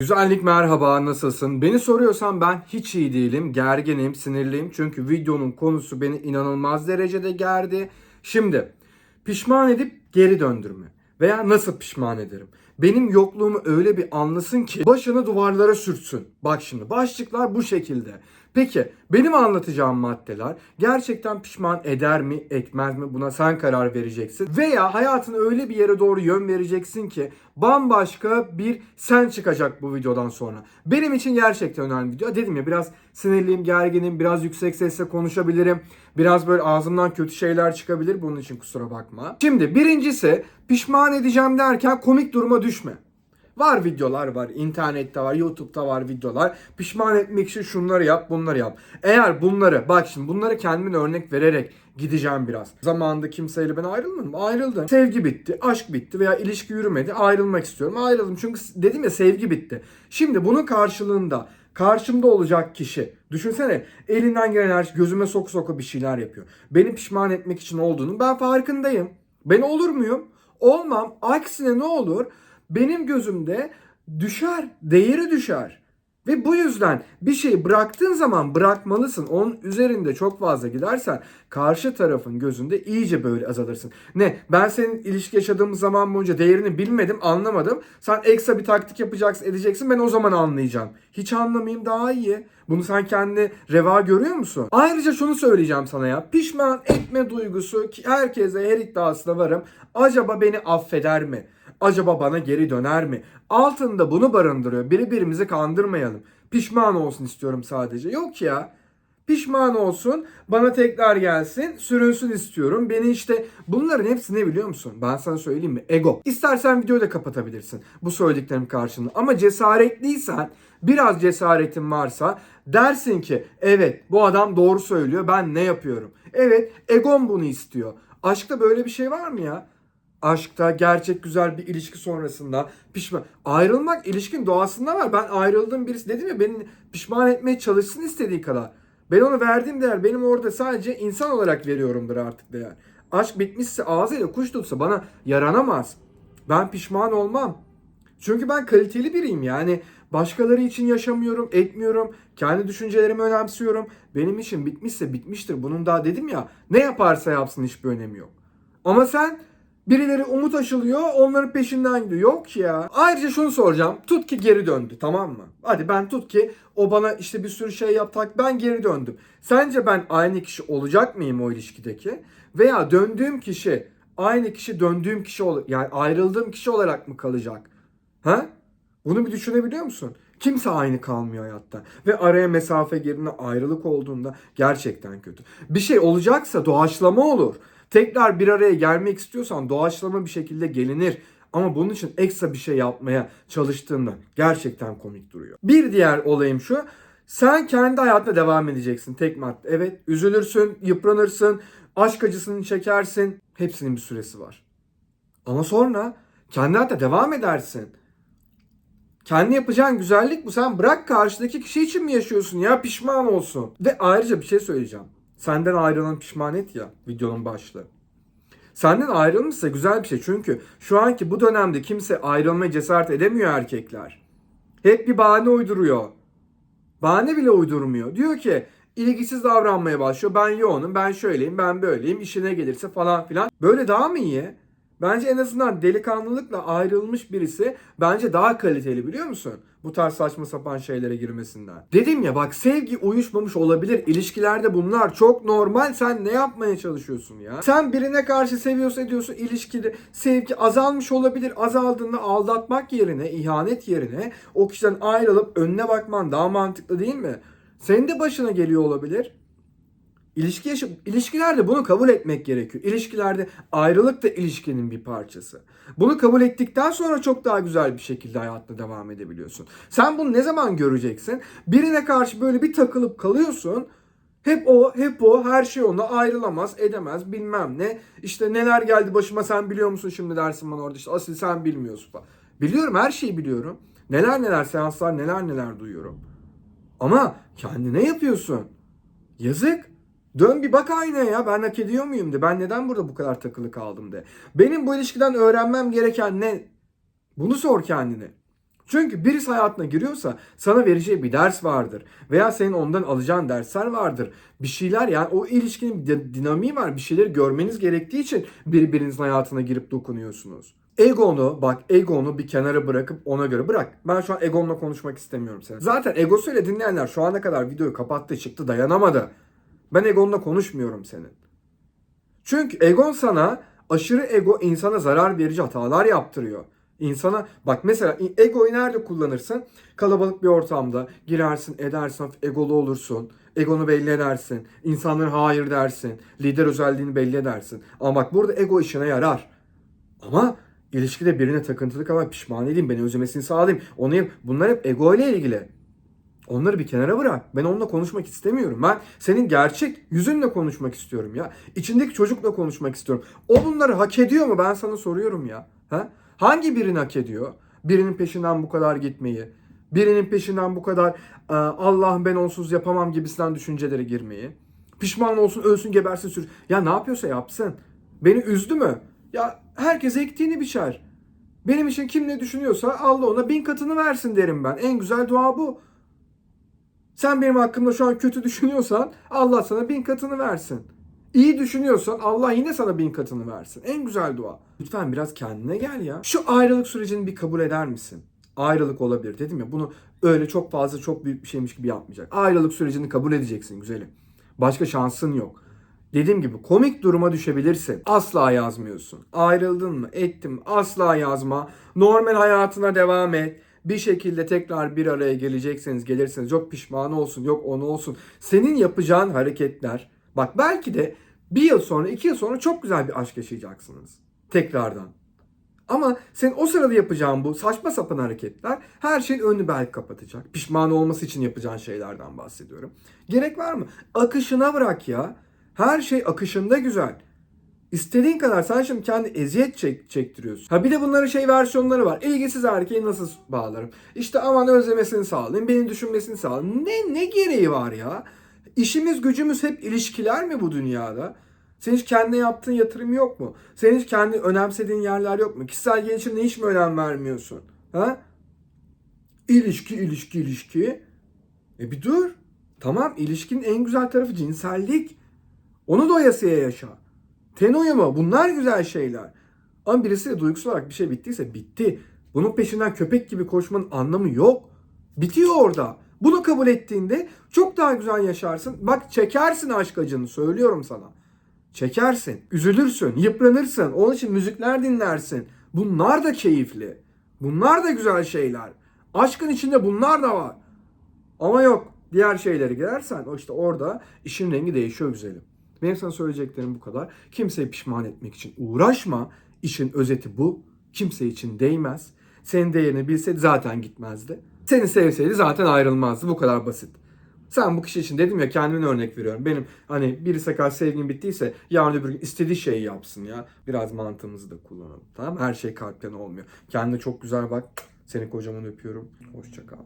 Güzellik merhaba nasılsın? Beni soruyorsan ben hiç iyi değilim. Gerginim, sinirliyim. Çünkü videonun konusu beni inanılmaz derecede gerdi. Şimdi pişman edip geri döndürme. Veya nasıl pişman ederim? Benim yokluğumu öyle bir anlasın ki başını duvarlara sürtsün. Bak şimdi başlıklar bu şekilde. Peki benim anlatacağım maddeler gerçekten pişman eder mi etmez mi buna sen karar vereceksin. Veya hayatını öyle bir yere doğru yön vereceksin ki bambaşka bir sen çıkacak bu videodan sonra. Benim için gerçekten önemli video. Dedim ya biraz sinirliyim, gerginim, biraz yüksek sesle konuşabilirim. Biraz böyle ağzımdan kötü şeyler çıkabilir. Bunun için kusura bakma. Şimdi birincisi pişman edeceğim derken komik duruma düşme. Var videolar var. internette var, YouTube'da var videolar. Pişman etmek için şunları yap, bunları yap. Eğer bunları, bak şimdi bunları kendimin örnek vererek gideceğim biraz. Zamanında kimseyle ben ayrılmadım. Ayrıldım. Sevgi bitti, aşk bitti veya ilişki yürümedi. Ayrılmak istiyorum. Ayrıldım. Çünkü dedim ya sevgi bitti. Şimdi bunun karşılığında karşımda olacak kişi düşünsene elinden gelen her şey gözüme soku soku bir şeyler yapıyor. Beni pişman etmek için olduğunu ben farkındayım. Ben olur muyum? Olmam. Aksine ne olur? Benim gözümde düşer, değeri düşer. Ve bu yüzden bir şeyi bıraktığın zaman bırakmalısın. Onun üzerinde çok fazla gidersen karşı tarafın gözünde iyice böyle azalırsın. Ne? Ben senin ilişki yaşadığımız zaman boyunca değerini bilmedim, anlamadım. Sen ekstra bir taktik yapacaksın, edeceksin. Ben o zaman anlayacağım. Hiç anlamayayım daha iyi. Bunu sen kendi reva görüyor musun? Ayrıca şunu söyleyeceğim sana ya. Pişman etme duygusu ki herkese her iddiasına varım. Acaba beni affeder mi? Acaba bana geri döner mi? Altında bunu barındırıyor. Birbirimizi kandırmayalım. Pişman olsun istiyorum sadece. Yok ya. Pişman olsun, bana tekrar gelsin, sürünsün istiyorum. Beni işte bunların hepsi ne biliyor musun? Ben sana söyleyeyim mi? Ego. İstersen videoyu da kapatabilirsin bu söylediklerim karşılığında. Ama cesaretliysen, biraz cesaretin varsa dersin ki evet bu adam doğru söylüyor ben ne yapıyorum? Evet egom bunu istiyor. Aşkta böyle bir şey var mı ya? Aşkta, gerçek güzel bir ilişki sonrasında pişman. Ayrılmak ilişkin doğasında var. Ben ayrıldığım birisi dedim ya beni pişman etmeye çalışsın istediği kadar. Ben onu verdiğim değer benim orada sadece insan olarak veriyorumdur artık değer. Aşk bitmişse ağzıyla kuş tutsa bana yaranamaz. Ben pişman olmam. Çünkü ben kaliteli biriyim yani. Başkaları için yaşamıyorum, etmiyorum. Kendi düşüncelerimi önemsiyorum. Benim için bitmişse bitmiştir. Bunun daha dedim ya ne yaparsa yapsın hiçbir önemi yok. Ama sen Birileri umut aşılıyor onların peşinden gidiyor. Yok ya. Ayrıca şunu soracağım. Tut ki geri döndü tamam mı? Hadi ben tut ki o bana işte bir sürü şey yaptı. Ben geri döndüm. Sence ben aynı kişi olacak mıyım o ilişkideki? Veya döndüğüm kişi aynı kişi döndüğüm kişi ol yani ayrıldığım kişi olarak mı kalacak? Ha? Bunu bir düşünebiliyor musun? Kimse aynı kalmıyor hayatta. Ve araya mesafe girdiğinde ayrılık olduğunda gerçekten kötü. Bir şey olacaksa doğaçlama olur. Tekrar bir araya gelmek istiyorsan doğaçlama bir şekilde gelinir. Ama bunun için ekstra bir şey yapmaya çalıştığında gerçekten komik duruyor. Bir diğer olayım şu. Sen kendi hayatına devam edeceksin tek madde. Evet üzülürsün, yıpranırsın, aşk acısını çekersin. Hepsinin bir süresi var. Ama sonra kendi hayatına devam edersin. Kendi yapacağın güzellik bu. Sen bırak karşıdaki kişi için mi yaşıyorsun ya pişman olsun. Ve ayrıca bir şey söyleyeceğim. Senden ayrılan pişman et ya videonun başlığı. Senden ayrılmışsa güzel bir şey. Çünkü şu anki bu dönemde kimse ayrılmaya cesaret edemiyor erkekler. Hep bir bahane uyduruyor. Bahane bile uydurmuyor. Diyor ki ilgisiz davranmaya başlıyor. Ben yoğunum, ben şöyleyim, ben böyleyim, işine gelirse falan filan. Böyle daha mı iyi? Bence en azından delikanlılıkla ayrılmış birisi bence daha kaliteli biliyor musun? Bu tarz saçma sapan şeylere girmesinden. Dedim ya bak sevgi uyuşmamış olabilir. İlişkilerde bunlar çok normal. Sen ne yapmaya çalışıyorsun ya? Sen birine karşı seviyorsun ediyorsun ilişkide sevgi azalmış olabilir. Azaldığında aldatmak yerine, ihanet yerine o kişiden ayrılıp önüne bakman daha mantıklı değil mi? Senin de başına geliyor olabilir. İlişki yaşa- ilişkilerde bunu kabul etmek gerekiyor. İlişkilerde ayrılık da ilişkinin bir parçası. Bunu kabul ettikten sonra çok daha güzel bir şekilde hayatına devam edebiliyorsun. Sen bunu ne zaman göreceksin? Birine karşı böyle bir takılıp kalıyorsun. Hep o, hep o, her şey ona ayrılamaz, edemez, bilmem ne. İşte neler geldi başıma sen biliyor musun şimdi dersin bana orada işte asıl sen bilmiyorsun falan. Biliyorum her şeyi biliyorum. Neler neler seanslar neler neler duyuyorum. Ama kendine yapıyorsun. Yazık. Dön bir bak aynaya ya ben hak ediyor muyum de. Ben neden burada bu kadar takılı kaldım de. Benim bu ilişkiden öğrenmem gereken ne? Bunu sor kendine. Çünkü birisi hayatına giriyorsa sana vereceği bir ders vardır. Veya senin ondan alacağın dersler vardır. Bir şeyler yani o ilişkinin bir dinamiği var. Bir şeyleri görmeniz gerektiği için birbirinizin hayatına girip dokunuyorsunuz. Egonu bak egonu bir kenara bırakıp ona göre bırak. Ben şu an egonla konuşmak istemiyorum seni. Zaten egosuyla dinleyenler şu ana kadar videoyu kapattı çıktı dayanamadı. Ben egonla konuşmuyorum senin. Çünkü egon sana aşırı ego insana zarar verici hatalar yaptırıyor. İnsana bak mesela egoyu nerede kullanırsın? Kalabalık bir ortamda girersin, edersin, egolu olursun. Egonu belli edersin. İnsanlara hayır dersin. Lider özelliğini belli edersin. Ama bak burada ego işine yarar. Ama ilişkide birine takıntılı kalmak pişman edeyim, beni özlemesini sağlayayım. Onu yap- bunlar hep ego ile ilgili. Onları bir kenara bırak. Ben onunla konuşmak istemiyorum. Ben senin gerçek yüzünle konuşmak istiyorum ya. İçindeki çocukla konuşmak istiyorum. O bunları hak ediyor mu? Ben sana soruyorum ya. Ha? Hangi birini hak ediyor? Birinin peşinden bu kadar gitmeyi, birinin peşinden bu kadar "Aa, Allah'ım ben onsuz yapamam gibisinden düşüncelere girmeyi. Pişman olsun, ölsün, gebersin, sür. Ya ne yapıyorsa yapsın. Beni üzdü mü? Ya herkes ektiğini biçer. Benim için kim ne düşünüyorsa Allah ona bin katını versin derim ben. En güzel dua bu. Sen benim hakkımda şu an kötü düşünüyorsan Allah sana bin katını versin. İyi düşünüyorsan Allah yine sana bin katını versin. En güzel dua. Lütfen biraz kendine gel ya. Şu ayrılık sürecini bir kabul eder misin? Ayrılık olabilir dedim ya bunu öyle çok fazla çok büyük bir şeymiş gibi yapmayacak. Ayrılık sürecini kabul edeceksin güzelim. Başka şansın yok. Dediğim gibi komik duruma düşebilirsin. Asla yazmıyorsun. Ayrıldın mı? Ettim? Asla yazma. Normal hayatına devam et. Bir şekilde tekrar bir araya gelecekseniz gelirseniz yok pişman olsun yok onu olsun. Senin yapacağın hareketler bak belki de bir yıl sonra iki yıl sonra çok güzel bir aşk yaşayacaksınız. Tekrardan. Ama sen o sırada yapacağın bu saçma sapan hareketler her şeyin önünü belki kapatacak. Pişman olması için yapacağın şeylerden bahsediyorum. Gerek var mı? Akışına bırak ya. Her şey akışında güzel. İstediğin kadar sen şimdi kendi eziyet çek, çektiriyorsun. Ha bir de bunların şey versiyonları var. İlgisiz erkeği nasıl bağlarım? İşte aman özlemesini sağlayayım, beni düşünmesini sağlayayım. Ne ne gereği var ya? İşimiz gücümüz hep ilişkiler mi bu dünyada? Senin hiç kendine yaptığın yatırım yok mu? Senin hiç kendi önemsediğin yerler yok mu? Kişisel gelişimine hiç mi önem vermiyorsun? Ha? İlişki, ilişki, ilişki. E bir dur. Tamam ilişkinin en güzel tarafı cinsellik. Onu doyasıya yaşa. Ten uyumu bunlar güzel şeyler. Ama birisiyle duygusal olarak bir şey bittiyse bitti. Bunun peşinden köpek gibi koşmanın anlamı yok. Bitiyor orada. Bunu kabul ettiğinde çok daha güzel yaşarsın. Bak çekersin aşk acını söylüyorum sana. Çekersin, üzülürsün, yıpranırsın. Onun için müzikler dinlersin. Bunlar da keyifli. Bunlar da güzel şeyler. Aşkın içinde bunlar da var. Ama yok. Diğer şeyleri girersen işte orada işin rengi değişiyor güzelim. Benim sana söyleyeceklerim bu kadar. Kimseyi pişman etmek için uğraşma. İşin özeti bu. Kimse için değmez. Senin değerini bilseydi zaten gitmezdi. Seni sevseydi zaten ayrılmazdı. Bu kadar basit. Sen bu kişi için dedim ya kendime örnek veriyorum. Benim hani birisi karşı sevgim bittiyse yarın öbür gün istediği şeyi yapsın ya. Biraz mantığımızı da kullanalım. Tamam? Her şey kalpten olmuyor. Kendine çok güzel bak. Seni kocaman öpüyorum. Hoşça kal.